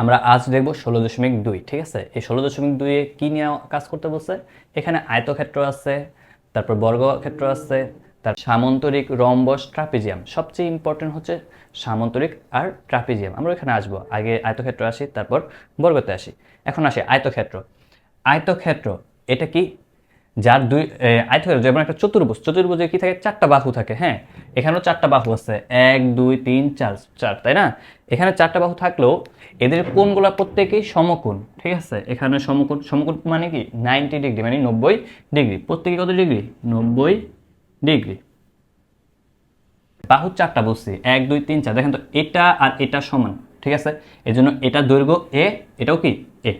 আমরা আজ দেখব ষোলো দশমিক দুই, ঠিক আছে? এই ষোলো দশমিক দুইয়ে কী নিয়ে কাজ করতে বলছে? এখানে আয়তক্ষেত্র আছে, তারপর বর্গক্ষেত্র আছে, তার সামন্তরিক রম্বস ট্রাপিজিয়াম। সবচেয়ে ইম্পর্টেন্ট হচ্ছে সামন্তরিক আর ট্রাপিজিয়াম। আমরা এখানে আসব। আগে আয়তক্ষেত্র আসি, তারপর বর্গতে আসি। এখন আসি আয়তক্ষেত্র। আয়তক্ষেত্র, এটা কি? যার দুই আয়তক্ষেত্র যেমন একটা চতুর্ভুজ। চতুর্ভুজে কি থাকে? চারটা বাহু থাকে হ্যাঁ? এখানেও চারটা বাহু আছে। এক, দুই, তিন, চার চার, তাই না? এখানে চারটা বাহু থাকলেও এদের কোণগুলো প্রত্যেকেই সমকোণ, ঠিক আছে? এখানে সমকোণ সমকোণ মানে কি? নাইনটি ডিগ্রি মানে নব্বই ডিগ্রি। প্রত্যেকে কত ডিগ্রি? নব্বই ডিগ্রি। বাহু চারটা বসছি এক, দুই, তিন, চার। দেখেন তো, এটা আর এটা সমান, ঠিক আছে? এই জন্য এটা দৈর্ঘ্য এ, এটাও কি? এ।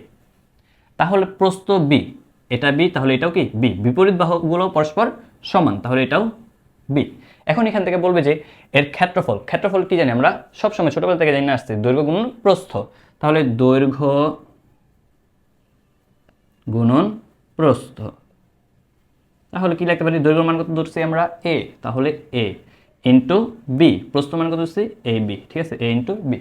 তাহলে প্রস্থ বি। এটা বি, তাহলে এটাও কি? বি। বিপরীত বাহুগুলো পরস্পর সমান, তাহলে এটাও বি। এখন এখান থেকে বলবে যে এর ক্ষেত্রফল ক্ষেত্রফল কি জানি আমরা? সবসময় ছোটবেলা থেকে জানি না আসছি, দৈর্ঘ্য গুণন প্রস্থ। তাহলে দৈর্ঘ্য গুণন প্রস্থ। তাহলে কি লিখতে পারি? দৈর্ঘ্য মান কত ধরছি আমরা? এ। তাহলে এ। Into B. প্রস্থ মান কত ধরছি? A B. ঠিক আছে? এ ইন্টু বি।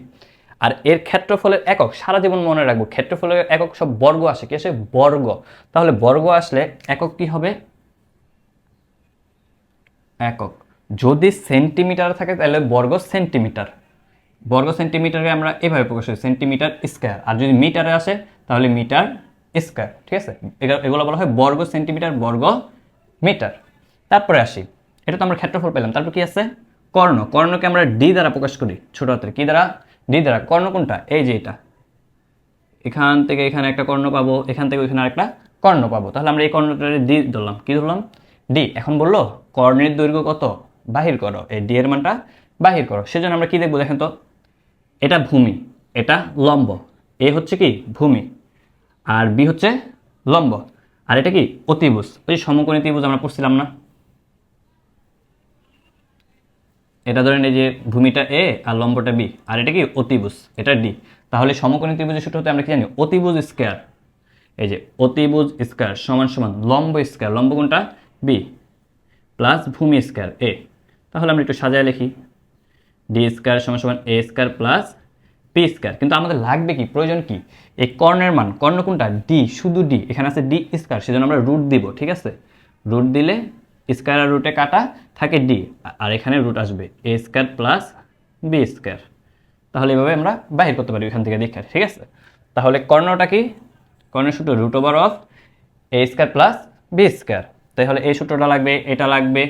আর এর ক্ষেত্রফলের একক, সারা জীবন মনে রাখব, ক্ষেত্রফলের একক সব বর্গ আসে, কি আসে? বর্গ। তাহলে বর্গ আসলে একক কি হবে? একক। যদি সেন্টিমিটার থাকে, তাহলে বর্গ সেন্টিমিটার। বর্গ সেন্টিমিটারকে আমরা এভাবে প্রকাশ করি, সেন্টিমিটার স্কোয়ার। আর যদি মিটারে আসে, তাহলে মিটার স্কোয়ার, ঠিক আছে? এগুলো- এগুলো বলা হয় বর্গ সেন্টিমিটার, বর্গ মিটার। তারপরে আসি, এটা তো আমরা ক্ষেত্রফল পেলাম। তারপর কি আছে? কর্ণ। কর্ণকে আমরা ডি দ্বারা প্রকাশ করি, ছোট হাতের। কি দ্বারা? ডি দ্বারা কর্ণ কোনটা? এই যে এটা। এখান থেকে এখানে একটা কর্ণ পাবো, এখান থেকে ওইখানে আরেকটা কর্ণ পাবো। তাহলে আমরা এই কর্ণটা ডি ধরলাম। কি ধরলাম? ডি এখন বলল, কর্ণের দৈর্ঘ্য কত? বাহির করো। এই ডি এর মানটা বাহির করো। সেজন্য আমরা কি দেখব দেখেন তো? এটা ভূমি, এটা লম্ব। এ হচ্ছে কি? ভূমি। আর বি হচ্ছে লম্ব। আর এটা কি? অতিভুজ। ওই সমকোণী ত্রিভুজ আমরা পড়ছিলাম না? এটা ধরেন এই যে ভূমিটা এ আর লম্বটা বি, আর এটা কি অতিভুজ? এটা ডি। তাহলে সমকোণী ত্রিভুজের সূত্র হতে আমরা কি জানি? অতিবুজ স্কয়ার। এই যে অতিবুজ স্কয়ার সমান সমান লম্ব স্কয়ার, লম্ব কোনটা? বি, প্লাস ভূমি স্কয়ার, এ। তাহলে আমরা একটু সাজায় লিখি। ডি স্কয়ার সমান সমান A square plus P square. কিন্তু আমাদের লাগবে কি? প্রয়োজন কি? এই কর্ণের মান, কর্ণ কোনটা? ডি, শুধু ডি। এখানে আছে ডি স্কয়ার, সেজন্য আমরা রুট দিব, ঠিক আছে? রুট দিলে স্কয়ার রুটে কাটা থাকে ডি আর এখানে রুট আসবে A square plus B square. তাহলে এভাবে আমরা বাহির করতে পারি এখান থেকে দেখে, ঠিক আছে? তাহলে কর্ণটা কি? কর্ণের সূত্র root over of A square plus B square. তাহলে এই সূত্রটা লাগবে, এটা লাগবে।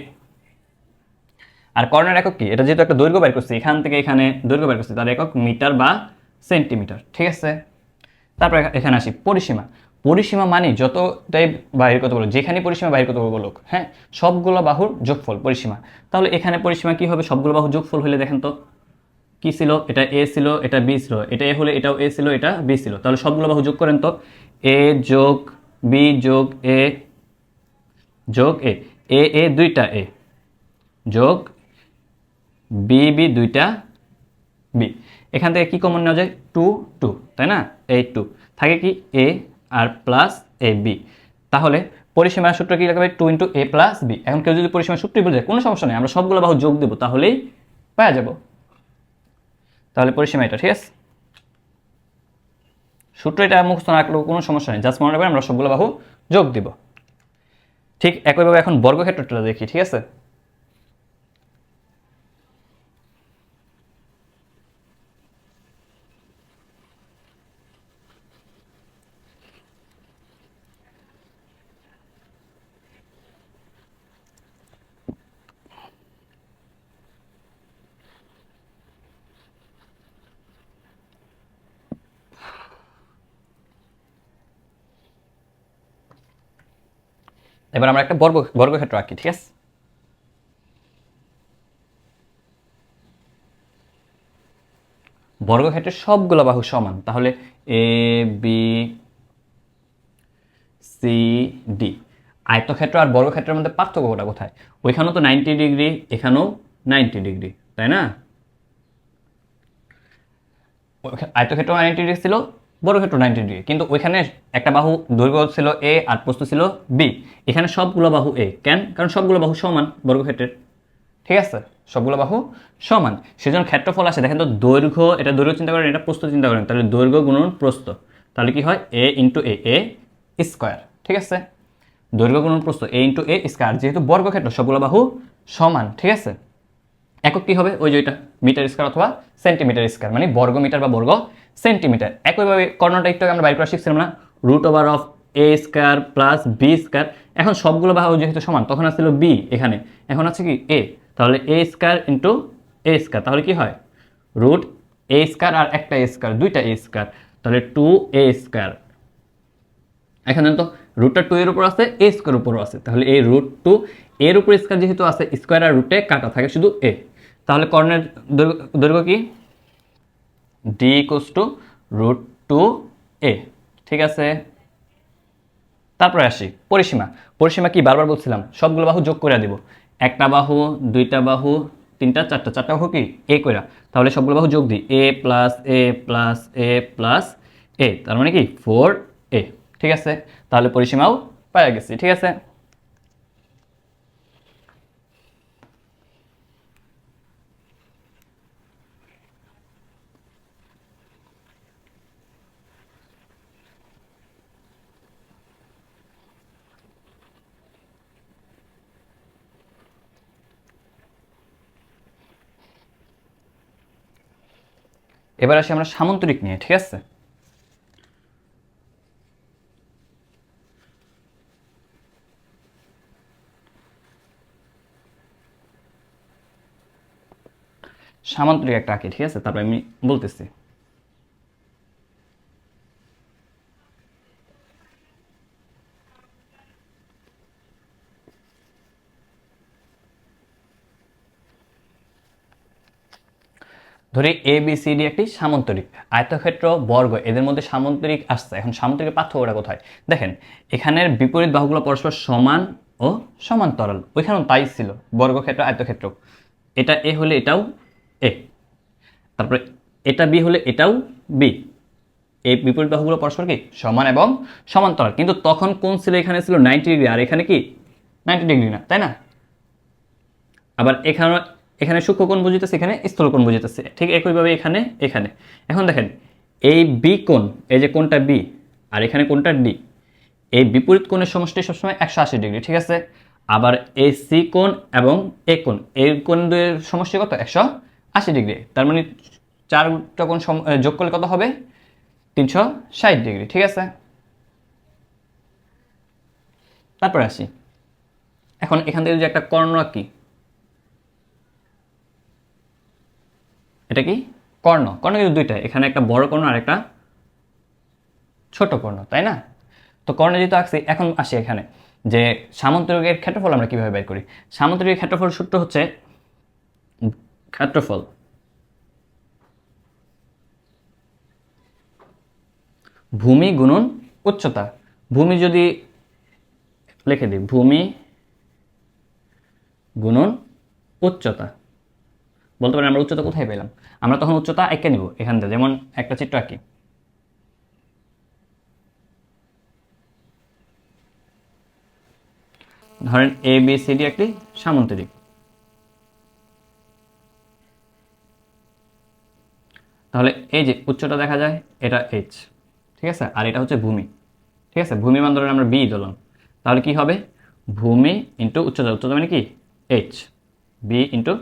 আর কর্ণের একক কি? এটা যেহেতু একটা দৈর্ঘ্য বের করছি, এখান থেকে এখানে দৈর্ঘ্য বের করছি, তার একক মিটার বা সেন্টিমিটার, ঠিক আছে? তারপর এখানে আসি, পরিসীমা। পরিসীমা মানে যতটাই বাহির করতে বলো যেখানে পরিসীমা বাহির করতে বলুক হ্যাঁ সবগুলো বাহুর যোগফল, পরিসীমা। তাহলে এখানে পরিসীমা কি হবে? সবগুলো বাহুর যোগফল হলে দেখেন তো, কি ছিল? এটা এ ছিল, এটা বি ছিল। এটা এ হলে এটাও এ ছিল, এটা বি ছিল। তাহলে সবগুলো বাহু যোগ করেন তো এ যোগ বি যোগ এ যোগ এ এ এ দুইটা এ যোগ বি বি দুইটা বি এখান থেকে কি কমন নেওয়া যায়? টু টু তাই না? এই টু থাকে কি? এ আর প্লাস এ বি তাহলে পরিসীমার সূত্র কি লাগবে? Two into A plus B এখন কেউ যদি পরিসীমার সূত্রই বলে যায় কোনো সমস্যা নেই, আমরা সবগুলো বাহু যোগ দেবো, তাহলেই পাওয়া যাব। তাহলে পরিসীমা এটা, ঠিক আছে? সূত্র এটা মুখস্থ না রাখলেও কোনো সমস্যা নেই জাস্ট মনে রাখবেন আমরা সবগুলো বাহু যোগ দিব। ঠিক একইভাবে এখন বর্গক্ষেত্রটা দেখি, ঠিক আছে? এবার আমরা একটা বর্গ, বর্গক্ষেত্র আঁকি, ঠিক আছে? বর্গক্ষেত্রের সবগুলো বাহু সমান, তাহলে এ বি সি ডি আয়তক্ষেত্র আর বর্গক্ষেত্রের মধ্যে পার্থক্যটা কোথায়? ওইখানেও তো নাইনটি ডিগ্রি এখানেও নাইনটি ডিগ্রি তাই না? আয়তক্ষেত্র নাইনটি ডিগ্রি ছিল বর্গক্ষেত্র নাইনটি ডিগ্রি কিন্তু ওইখানে একটা বাহু দৈর্ঘ্য ছিল এ আর প্রস্থ ছিল বি এখানে সবগুলো বাহু এ কেন? কারণ সবগুলো বাহু সমান বর্গক্ষেত্রের। ঠিক আছে? সবগুলো বাহু সমান। সেজন্য ক্ষেত্রফল আসে। দেখেন তো, দৈর্ঘ্য, এটা দৈর্ঘ্য চিন্তা করেন, এটা প্রস্থ চিন্তা করেন। তাহলে দৈর্ঘ্য গুণন প্রস্থ। তাহলে কি হয়? এ ইন্টু এ এ স্কোয়ার ঠিক আছে? দৈর্ঘ্য গুণন প্রস্থ এ ইন্টু এ স্কোয়ার যেহেতু বর্গক্ষেত্র, সবগুলো বাহু সমান। ঠিক আছে? একক কি হবে? ওই যে ওইটা মিটার স্কোয়ার অথবা সেন্টিমিটার স্কোয়ার মানে বর্গ মিটার বা বর্গ সেন্টিমিটার একইভাবে কর্ণটা একটু আমরা বাইর করা শিখছিলাম না? Root over of A square plus B square এখন সবগুলো বাহু যেহেতু সমান, তখন আসছিল বি এখানে। এখন আছে কি? এ তাহলে A square into A square তাহলে কি হয়? রুট এ স্কোয়ার আর একটা এ স্কোয়ার দুইটা এ স্কোয়ার তাহলে টু এ স্কোয়ার এখানে তো রুটটা টু এর উপর আছে এ স্কোয়ার উপরও আছে। তাহলে এই রুট টু এর উপর স্কোয়ার যেহেতু আছে স্কোয়ার আর রুটে কাটা থাকে শুধু এ তাহলে কর্ণের দৈর্ঘ্য- কি? D equals to root two A ঠিক আছে? তারপরে আসি, পরিসীমা। পরিসীমা কি? বারবার বলছিলাম, সবগুলো বাহু যোগ করে দিব। একটা বাহু, দুইটা বাহু, তিনটা, চারটা। চারটা বাহু কি? এ কইরা। তাহলে সবগুলো বাহু যোগ দিই। A plus A plus A plus A তার মানে কি? ফোর এ ঠিক আছে? তাহলে পরিসীমাও পাওয়া গেছি। ঠিক আছে? এবার আসি আমরা সামন্তরিক নিয়ে, ঠিক আছে? সামান্তরিক একটা আঁকি, ঠিক আছে? তারপরে আমি বলতেছি। ধরি এ বি সি ডি একটি সামান্তরিক আয়তক্ষেত্র, বর্গ, এদের মধ্যে সামান্তরিক আসছে। এখন সামান্তরিকের পার্থক্যটা কোথায়? দেখেন, এখানের বিপরীত বাহুগুলো পরস্পর সমান ও সমান্তরাল। ওইখানেও তাই ছিল, বর্গক্ষেত্র, আয়তক্ষেত্র। এটা এ হলে এটাও এ তারপরে এটা বি হলে এটাও বি এই বিপরীত বাহুগুলো পরস্পর কি? সমান এবং সমান্তরাল। কিন্তু তখন কোন ছিল এখানে ছিল নাইনটি ডিগ্রি আর এখানে কি? নাইনটি ডিগ্রি না, তাই না? আবার এখানে এখানে সূক্ষ্মকোণ বুঝিতেছে, এখানে স্থূলকোণ বুঝিতেছে। ঠিক একইভাবে এখানে এখানে। এখন দেখেন, এই বি কোণ, এই যে কোনটা বি আর এখানে কোনটা ডি এই বিপরীত কোণের সমষ্টি সবসময় একশো আশি ডিগ্রি, ঠিক আছে? আবার এই সি কোণ এবং এ কোণ, এই কোণ দুয়ের সমষ্টি কত? একশো আশি ডিগ্রি। তার মানে চারটা কোণ যোগ করলে কত হবে? তিনশো ষাট ডিগ্রি, ঠিক আছে? তারপরে আসি। এখন এখান থেকে যে একটা কর্ণ আঁকি এটা কি? কর্ণ। কর্ণ কিন্তু দুইটা এখানে একটা বড় কর্ণ আর একটা ছোট কর্ণ, তাই না? তো কর্ণ যেহেতু আঁকছি এখন আসি এখানে যে সামান্তরিকের ক্ষেত্রফল আমরা কীভাবে বের করি? সামান্তরিকের ক্ষেত্রফল সূত্র হচ্ছে ক্ষেত্রফল। ভূমি গুণন উচ্চতা। ভূমি যদি লিখে দিই, ভূমি গুণন উচ্চতা। বলতে পারেন আমরা উচ্চতা কোথায় পেলাম? আমরা তখন উচ্চতা এঁকে নিব, এখান থেকে যেমন একটা চিত্র আঁকি। ধরেন এ বি সি ডি একটি সামান্তরিক তাহলে এই যে উচ্চতা দেখা যায়, এটা এইচ ঠিক আছে? আর এটা হচ্ছে ভূমি, ঠিক আছে? ভূমি মান ধরেন আমরা বি দিলাম তাহলে কি হবে? ভূমি ইন্টু উচ্চতা উচ্চতা মানে কি? এইচ বি ইন্টু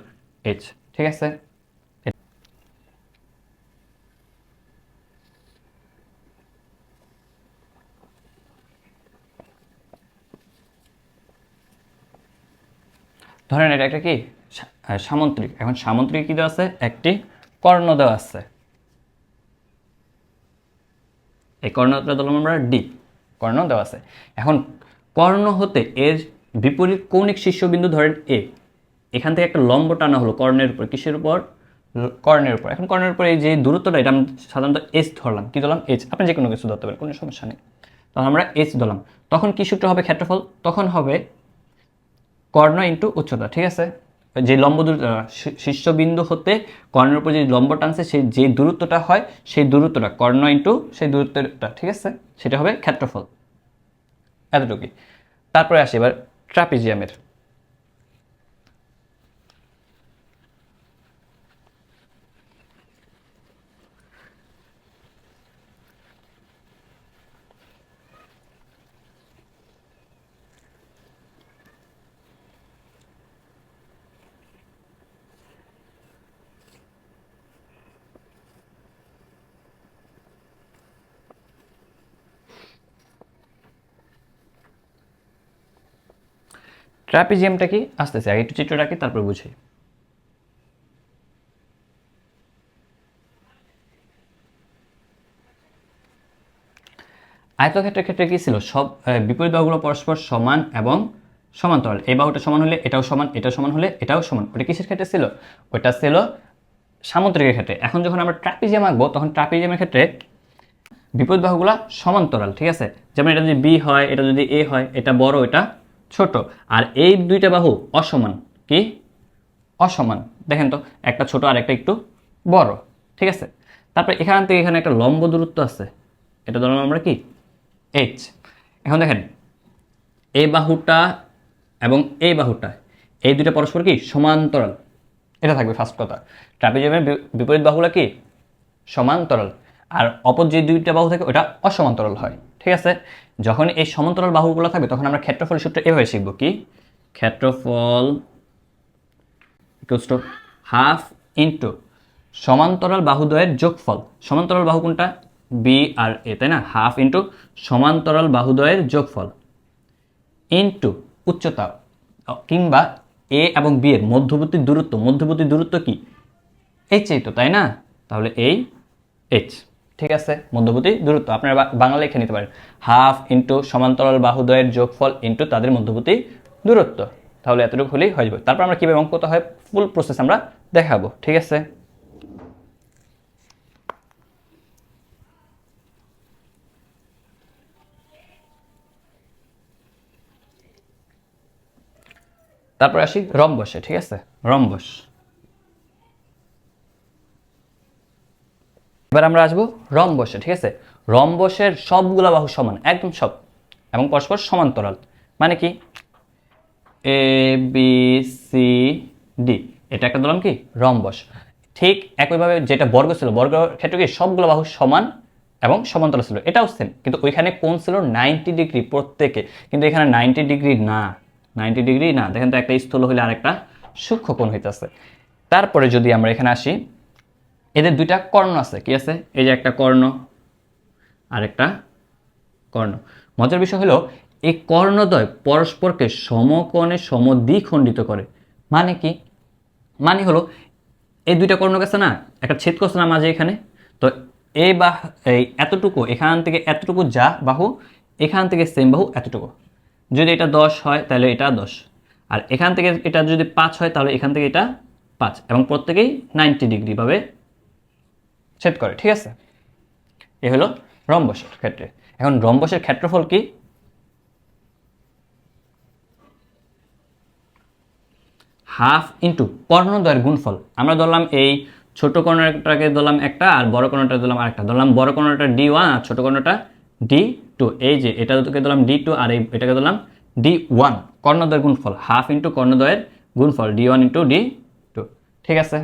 এইচ ঠিক আছে? ধরেন এটা একটা কি? সামন্ত্রিক। এখন সামুদ্রিক কি দেওয়া আছে? একটি কর্ণ দেওয়া আছে। এই কর্ণটা দিলাম আমরা? ডি। কর্ণ দেওয়া আছে। এখন কর্ণ হতে এর বিপরীত কৌণিক শীর্ষবিন্দু ধরেন এ। এখান থেকে একটা লম্ব টানা হলো কর্ণের উপর, কিসের উপর? কর্ণের উপর। এখন কর্ণের উপর এই যে দূরত্বটা, এটা আমরা সাধারণত এস ধরলাম। কি ধরলাম? এইচ আপনি যে কোনো কিছু ধরতে পারেন, কোনো সমস্যা নেই। তখন আমরা এইচ ধরলাম। তখন কি সূত্র হবে? ক্ষেত্রফল? তখন হবে কর্ণ ইন্টু উচ্চতা, ঠিক আছে? যে লম্ব শীর্ষবিন্দু হতে কর্ণের উপর যে লম্ব টানছে সেই যে দূরত্বটা হয়, সেই দূরত্বটা, কর্ণ ইন্টু সেই দূরত্বটা, ঠিক আছে? সেটা হবে ক্ষেত্রফল। এতটুকুই। তারপরে আসি এবার ট্রাপিজিয়ামের। ট্রাপিজিয়ামটা কি? আসতেছে, আগে একটু চিত্রটা কি তারপর বুঝি আয়তক্ষেত্রের ক্ষেত্রে কি ছিল? সব বিপরীত বাহুগুলো পরস্পর সমান এবং সমান্তরাল। এই বাহুটা সমান হলে এটাও সমান এটাও সমান হলে এটাও সমান। ওটা কিসের ক্ষেত্রে ছিল? ওটা ছিল সামুদ্রিকের ক্ষেত্রে। এখন যখন আমরা ট্রাপিজিয়াম আঁকবো, তখন ট্রাপিজিয়ামের ক্ষেত্রে বিপরীত বাহুগুলো সমান্তরাল, ঠিক আছে? যেমন এটা যদি বি হয়, এটা যদি এ হয়, এটা বড়, এটা ছোট। আর এই দুইটা বাহু অসমান। কি? অসমান। দেখেন তো, একটা ছোট আর একটা একটু বড়। ঠিক আছে? তারপরে এখান থেকে এখানে একটা লম্ব দূরত্ব আছে। এটা ধরলাম আমরা কি? এইচ এখন দেখেন এই বাহুটা এবং এই বাহুটা, এই দুইটা পরস্পর কি? সমান্তরাল। এটা থাকবে ফার্স্ট কথা। ট্রাপিজিয়ামের বি- বিপরীত বাহুগুলো কি? সমান্তরাল। আর অপর যে দুইটা বাহু থাকে, ওটা অসমান্তরাল হয়। ঠিক আছে? যখন এই সমান্তরাল বাহুগুলো থাকবে, তখন আমরা ক্ষেত্রফল সূত্র এভাবে শিখব কি? ক্ষেত্রফল হাফ ইন্টু সমান্তরাল বাহুদ্বয়ের যোগফল। সমান্তরাল বাহু কোনটা? বি আর এ তাই না? হাফ ইন্টু সমান্তরাল বাহুদ্বয়ের যোগফল ইন্টু উচ্চতা, কিংবা এ এবং বি এর মধ্যবর্তী দূরত্ব। মধ্যবর্তী দূরত্ব কি? এইচ এই তো, তাই না? তাহলে এই এইচ ঠিক আছে? মধ্যবর্তী দূরত্ব। আপনারা বাংলা লিখে নিতে পারেন। হাফ ইন্টু সমান্তরাল বাহুদ্বয়ের যোগফল ইন্টু তাদের মধ্যবর্তী দূরত্ব। তাহলে এতটুকু হলেই হয়ে যাবে। তারপর আমরা কীভাবে অঙ্ক হয় ফুল প্রসেস আমরা দেখাবো। ঠিক আছে? তারপর আসি রম্বসে। ঠিক আছে? রম্বস। এবার আমরা আসব রম্বসে ঠিক আছে? রম্বসের সবগুলা বাহু সমান, একদম সব। এবং পরস্পর সমান্তরাল। মানে কি? এ বি সি ডি এটা একটা ধরলাম কি? রম্বস ঠিক একইভাবে যেটা বর্গ ছিল, বর্গ ক্ষেত্রে কি? সবগুলো বাহু সমান এবং সমান্তরাল ছিল। এটাও সেম কিন্তু ওইখানে কোন ছিল নাইনটি ডিগ্রি প্রত্যেকে। কিন্তু এখানে নাইনটি ডিগ্রি না। নাইনটি ডিগ্রি না। দেখেন তো একটা স্থূল হইলে আরেকটা সূক্ষ্ম কোণ হইতেছে। তারপরে যদি আমরা এখানে আসি এদের দুইটা কর্ণ আছে, কি আছে? এই যে একটা কর্ণ আর একটা কর্ণ। মজার বিষয় হলো, এই কর্ণদ্বয় পরস্পরকে সমকোণে সমদ্বিখণ্ডিত করে। মানে কি? মানে হলো, এই দুইটা কর্ণ গেছে না, একটা ছেদ করছে না মাঝে এখানে। তো এই বা, এই এতটুকু, এখান থেকে এতটুকু যা বাহু, এখান থেকে সেম বাহু, এতটুকু। যদি এটা দশ হয়, তাহলে এটা দশ। আর এখান থেকে এটা যদি পাঁচ হয়, তাহলে এখান থেকে এটা পাঁচ। এবং প্রত্যেকেই নাইনটি ডিগ্রি ভাবে ছেদ করে, ঠিক আছে? এ হলো রম্বসের ক্ষেত্রে। এখন রম্বসের ক্ষেত্রফল কি? হাফ ইন্টু কর্ণদ্বয়ের গুণফল। আমরা ধরলাম এই ছোট কর্ণটাকে ধরলাম একটা আর বড় কর্ণটা ধরলাম আরেকটা। ধরলাম বড় কর্ণটা ডি ওয়ান আর ছোট কর্ণটা ডি টু এই যে এটা তোকে ধরলাম ডি টু আর এই এটাকে ধরলাম ডি ওয়ান কর্ণদ্বয়ের গুণফল, হাফ ইন্টু কর্ণদ্বয়ের গুণফল D one into D two ঠিক আছে?